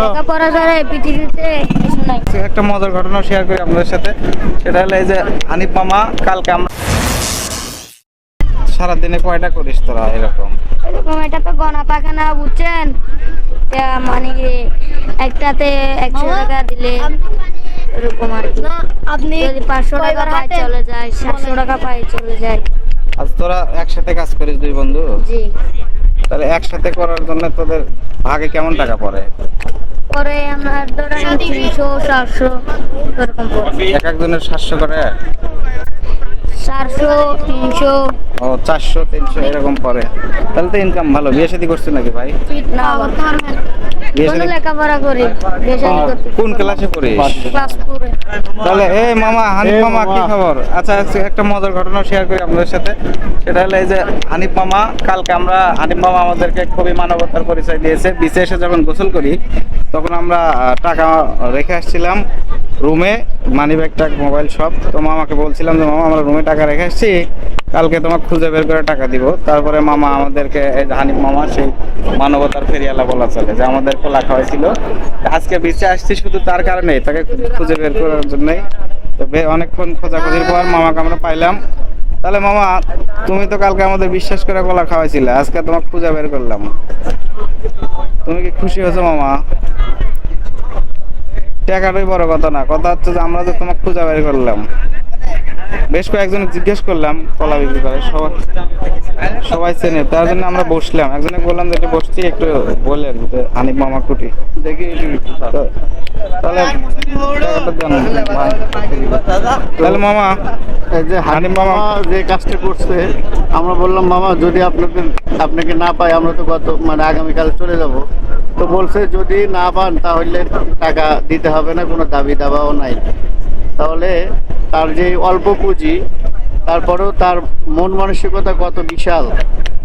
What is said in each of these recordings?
লেখাপড়া ছাড়া এই পৃথিবীতে কিছু নাই। একটা মজার ঘটনা শেয়ার করি আপনাদের সাথে। সেটা হলো এই যে হানিফ মামা কালকে আমরা সারাদিনে কয়টা করিস তোরা এরকম? এরকম এটা তো গণা পাকে না বুঝছেন মানে একটাতে একশো টাকা দিলে এরকম আর কি। আপনি যদি পাঁচশো টাকা চলে যায় সাতশো টাকা পায় চলে যায়। আজ তোরা একসাথে কাজ করিস দুই বন্ধু? জি। তাহলে একসাথে করার জন্য তোদের ভাগে কেমন টাকা পড়ে? পরে আমার ধরেন তিনশো চারশো এরকম এক একজনের সাতশো করে? চারশো তিনশো ও চারশো তিনশো এরকম পড়ে তাহলে তো ইনকাম ভালো। বিয়ে শাদী করছিস নাকি ভাই? না কোনো লেখাপড়া করি বেশি করতে। কোন ক্লাসে পড়িস? ক্লাস তাহলে এ মামা হানিফ মামা কি খবর? আচ্ছা একটা মজার ঘটনা শেয়ার করি আপনাদের সাথে। সেটা হলো এই যে হানিফ মামা কালকে আমরা হানিফ মামা আমাদেরকে খুবই মানবতার পরিচয় দিয়েছে। বিচে এসে যখন গোসল করি তখন আমরা টাকা রেখে আসছিলাম। রুমে মানি ব্যাগ টাক মোবাইল সব তো মামাকে বলছিলাম যে, মামা, আমরা রুমে টাকা রেখে আসছি। কালকে তোমাকে খুঁজে বের করে টাকা দিব। তারপরে মামা আমাদেরকে, এই মামা, সেই মানবতার ফেরিয়ালা বলা চলে, যে আমাদের কোলা খাওয়াইছিল। আজকে বিচে আসছি শুধু তার কারণে তাকে খুঁজে বের করার জন্যই। তো অনেকক্ষণ খোঁজাখুঁজির পর মামাকে আমরা পাইলাম। তাহলে মামা, তুমি তো কালকে আমাদের বিশ্বাস করে কলা খাওয়াইছিলে, আজকে তোমাকে খুঁজে বের করলাম। তুমি কি খুশি হয়েছো মামা? টাকাটাই বড় কথা না। কথা হচ্ছে যে আমরা যে তোমাকে খুঁজে বের করলাম। বেশ কয়েকজন জিজ্ঞেস করলাম কলা বিক্রি করে। সবাই সবাই চেনে। তার জন্য আমরা বসলাম। একজনে বললাম যে বসছি একটু বললেন যে হানিফ মামা কুটি। দেখি তাহলে মামা এই যে হানিফ মামা যে কাজটা করছে আমরা বললাম মামা যদি আপনাকে আপনাকে না পাই আমরা তো গত মানে আগামীকাল চলে যাব। তো বলছে যদি না পান তাহলে টাকা দিতে হবে না কোনো দাবি দাবাও নাই। তাহলে তার যে অল্প পুঁজি, তারপরেও তার মন মানসিকতা কত বিশাল,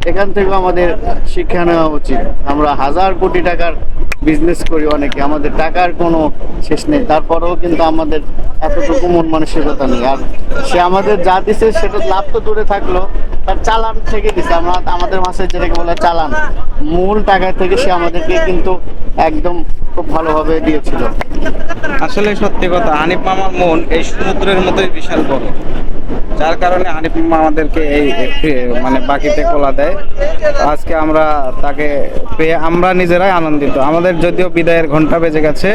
এখান থেকেও আমাদের শিক্ষা নেওয়া উচিত। আমরা হাজার কোটি টাকার বিজনেস করি অনেকে, আমাদের টাকার কোনো শেষ নেই। তারপরেও কিন্তু আমাদের এতটুকু মন মানসিকতা নেই। আর সে আমাদের যা দিছে সেটা লাভ তো দূরে থাকল, তার চালান থেকে দিছে। আমরা আমাদের মাসে যেটাকে বলে চালান, মূল টাকা থেকে সে আমাদেরকে কিন্তু একদম খুব ভালোভাবে দিয়েছিল। আসলে সত্যি কথা, হানিফ মামার মন এই সমুদ্রের মতোই বিশাল বড়। যার কারণে হানিফ মামা আমাদেরকে এই মানে বাকিতে কোলা দেয়। আজকে আমরা তাকে পেয়ে আমরা নিজেরাই আনন্দিত। আমাদের যদিও বিদায়ের ঘণ্টা বেজে গেছে,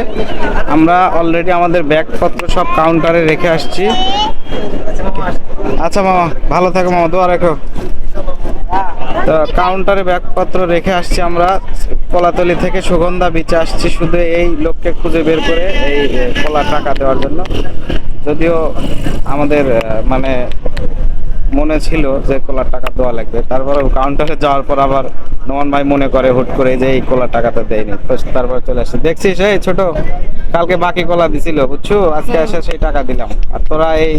আমরা অলরেডি আমাদের ব্যাগপত্র সব কাউন্টারে রেখে আসছি। আচ্ছা মামা, ভালো থাকো মামা, দোয়া রেখো। কাউন্টারে ব্যাগপত্র রেখে আসছি আমরা। কলাতলি থেকে সুগন্ধা বিচে আসছি শুধু এই লোককে খুঁজে বের করে এই কলা টাকা দেওয়ার জন্য। যদিও আমাদের মানে মনে ছিল যে কলার টাকা দেওয়া লাগবে। তারপর কাউন্টারে যাওয়ার পর আবার নোমান ভাই মনে করে হুট করে যে এই কলার টাকাটা দেয়নি। তো তারপরে চলে আসছে। দেখছিস, এই ছোট, কালকে বাকি কলা দিছিল, বুঝছ? আজকে এসে সেই টাকা দিলাম। আর তোরা এই,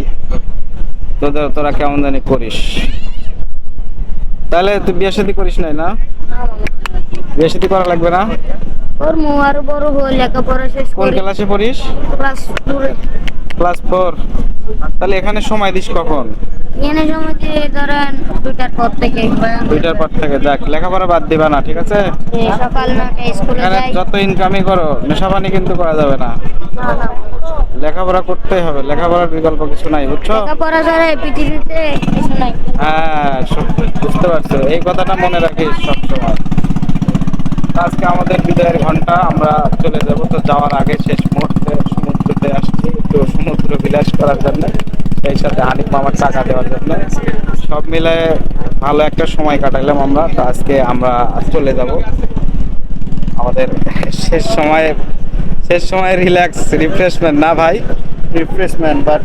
তোদের, তোরা কেমন জানি করিস। তাহলে তুই বিয়ে শাদী করিস নাই না? বিয়ে শাদী করা লাগবে না? ওর মু আরও বড় হয়ে লেখাপড়া শেষ কোন ক্লাসে পড়িস? ক্লাস টুরে ক্লাস ফোর তাহলে এখানে সময় দিস কখন? এনে সময় যে ধরেন দুটার পর থেকে দুইটার পর থেকে যাক লেখাপড়া বাদ দিবা না ঠিক আছে? সকাল নটায় স্কুলে যাই। যত ইনকামই করো নেশাপানি কিন্তু করা যাবে না। লেখাপড়া করতেই হবে লেখাপড়ার বিকল্প কিছু নাই বুঝছ? লেখাপড়া ছাড়া পৃথিবীতে কিছু নাই। হ্যাঁ বুঝতে পারছ, এই কথাটা মনে রাখিস সবসময়। আজকে আমাদের বিদায়ের ঘণ্টা আমরা চলে যাব তো যাওয়ার আগে শেষ মুহূর্তে, সমুদ্রতে আসছি তো সমুদ্র বিলাস করার জন্য, সেই সাথে হানিফ মামার টাকা দেওয়ার জন্য। সব মিলে ভালো একটা সময় কাটাইলাম আমরা, তো আজকে আমরা চলে যাব। আমাদের শেষ সময়ে, শেষ সময় রিল্যাক্স রিফ্রেশমেন্ট না ভাই? রিফ্রেশমেন্ট বাট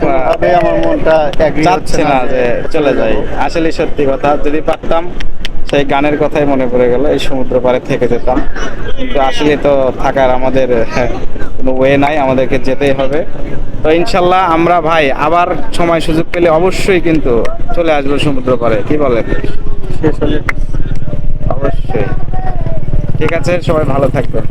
কোনোভাবে আমার মনটা চাচ্ছে না যে চলে যাই। আসলে সত্যি কথা যদি পারতাম সেই গানের কথাই মনে পড়ে গেল এই সমুদ্র পাড়ে থেকে যেতাম। কিন্তু আসলে তো থাকার আমাদের হ্যাঁ, কোনো ওয়ে নাই আমাদেরকে যেতেই হবে। তো ইনশাল্লাহ আমরা ভাই আবার সময় সুযোগ পেলে অবশ্যই কিন্তু চলে আসব সমুদ্র পাড়ে। কি বলেন? শেষ হলে অবশ্যই। ঠিক আছে সবাই ভালো থাকবেন।